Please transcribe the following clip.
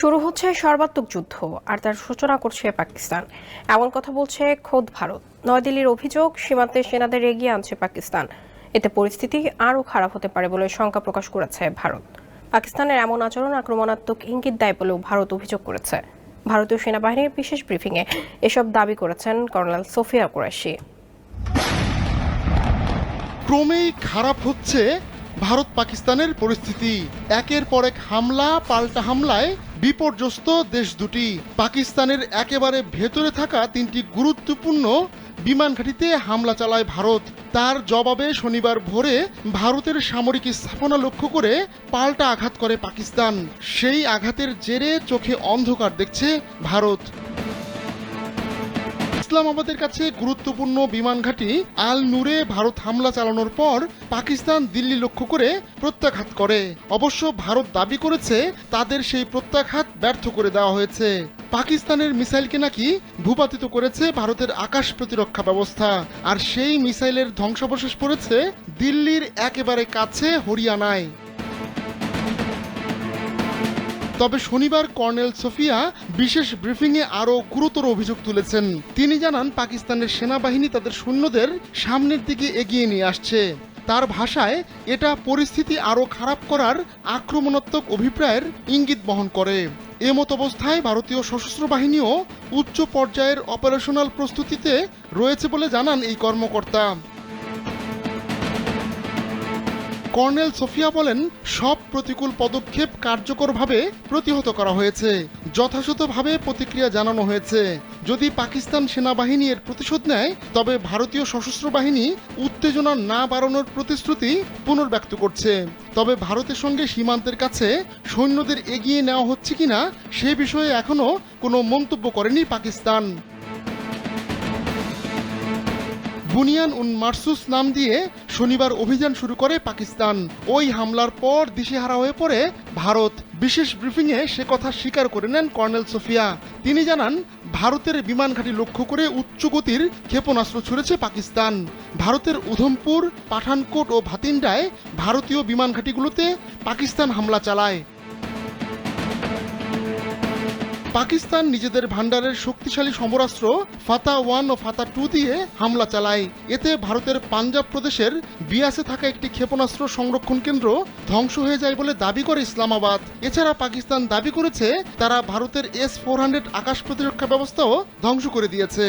শুরু হচ্ছে সর্বাত্মক যুদ্ধ, আর তার সূচনা করছে পাকিস্তান। এমন কথা বলছে খোদ ভারত। নয়াদিল্লির অভিযোগ, সীমান্তে সেনাদের এগিয়ে আনছে পাকিস্তান। এতে পরিস্থিতি আরও খারাপ হতে পারে বলে শঙ্কা প্রকাশ করেছে ভারত। পাকিস্তানের এমন আচরণ আক্রমণাত্মক ইঙ্গিত দেয় বলেও ভারত অভিযোগ করেছে। ভারতীয় সেনাবাহিনীর বিশেষ ব্রিফিংয়ে এসব দাবি করেছেন কর্নেল সোফিয়া কুরেশি ক্রমেই খারাপ হচ্ছে ভারত পাকিস্তানের পরিস্থিতি। একের পর এক হামলা, পাল্টা হামলায় বিপর্যস্ত দেশ দুটি। পাকিস্তানের একেবারে ভেতরে থাকা তিনটি গুরুত্বপূর্ণ বিমান ঘাঁটিতে হামলা চালায় ভারত। তার জবাবে শনিবার ভোরে ভারতের সামরিক স্থাপনা লক্ষ্য করে পাল্টা আঘাত করে পাকিস্তান। সেই আঘাতের জেরে চোখে অন্ধকার দেখছে ভারত। ইসলামাবাদের কাছে গুরুত্বপূর্ণ বিমান ঘাঁটি আল নূরে ভারত হামলা চালানোর পর পাকিস্তান দিল্লি লক্ষ্য করে প্রত্যাঘাত করে। অবশ্য ভারত দাবি করেছে তাদের সেই প্রত্যাঘাত ব্যর্থ করে দেওয়া হয়েছে। পাকিস্তানের মিসাইলকে নাকি ভূপাতিত করেছে ভারতের আকাশ প্রতিরক্ষা ব্যবস্থা। আর সেই মিসাইলের ধ্বংসাবশেষ পড়েছে দিল্লির একেবারে কাছে হরিয়ানায়। তবে শনিবার কর্নেল সোফিয়া বিশেষ ব্রিফিংয়ে আরও গুরুতর অভিযোগ তুলেছেন। তিনি জানান, পাকিস্তানের সেনাবাহিনী তাদের সৈন্যদের সামনের দিকে এগিয়ে নিয়ে আসছে। তার ভাষায়, এটা পরিস্থিতি আরও খারাপ করার আক্রমণাত্মক অভিপ্রায়ের ইঙ্গিত বহন করে। এমত অবস্থায় ভারতীয় সশস্ত্র বাহিনীও উচ্চ পর্যায়ের অপারেশনাল প্রস্তুতিতে রয়েছে বলে জানান এই কর্মকর্তা। কর্নেল সোফিয়া বলেন, সব প্রতিকূল পদক্ষেপ কার্যকরভাবে প্রতিহত করা হয়েছে। যথাযথভাবে প্রতিক্রিয়া জানানো হয়েছে। যদি পাকিস্তান সেনাবাহিনী এর প্রতিশোধ নেয়, তবে ভারতীয় সশস্ত্র বাহিনী উত্তেজনা না বাড়ানোর প্রতিশ্রুতি পুনর্ব্যক্ত করছে। তবে ভারতের সঙ্গে সীমান্তের কাছে সৈন্যদের এগিয়ে নেওয়া হচ্ছে কিনা, সে বিষয়ে এখনও কোনো মন্তব্য করেনি পাকিস্তান। বুনিয়ান উন মারসুস নাম দিয়ে শনিবার অভিযান শুরু করে পাকিস্তান। ওই হামলার পর দিশেহারা হয়ে পড়ে ভারত। বিশেষ ব্রিফিংয়ে সে কথা স্বীকার করে নেন কর্নেল সোফিয়া। তিনি জানান, ভারতের বিমান ঘাঁটি লক্ষ্য করে উচ্চ গতির ক্ষেপণাস্ত্র ছুড়েছে পাকিস্তান। ভারতের উধমপুর, পাঠানকোট ও ভাতিন্ডায় ভারতীয় বিমান ঘাঁটিগুলোতে পাকিস্তান হামলা চালায়। পাকিস্তান নিজেদের ভান্ডারের শক্তিশালী সমরাস্ত্র ফাতা ওয়ান ও ফাতা টু দিয়ে হামলা চালায়। এতে ভারতের পাঞ্জাব প্রদেশের বিয়াসে থাকা একটি ক্ষেপণাস্ত্র সংরক্ষণ কেন্দ্র ধ্বংস হয়ে যায় বলে দাবি করে ইসলামাবাদ। এছাড়া পাকিস্তান দাবি করেছে, তারা ভারতের এস ফোর হান্ড্রেড আকাশ প্রতিরক্ষা ব্যবস্থাও ধ্বংস করে দিয়েছে।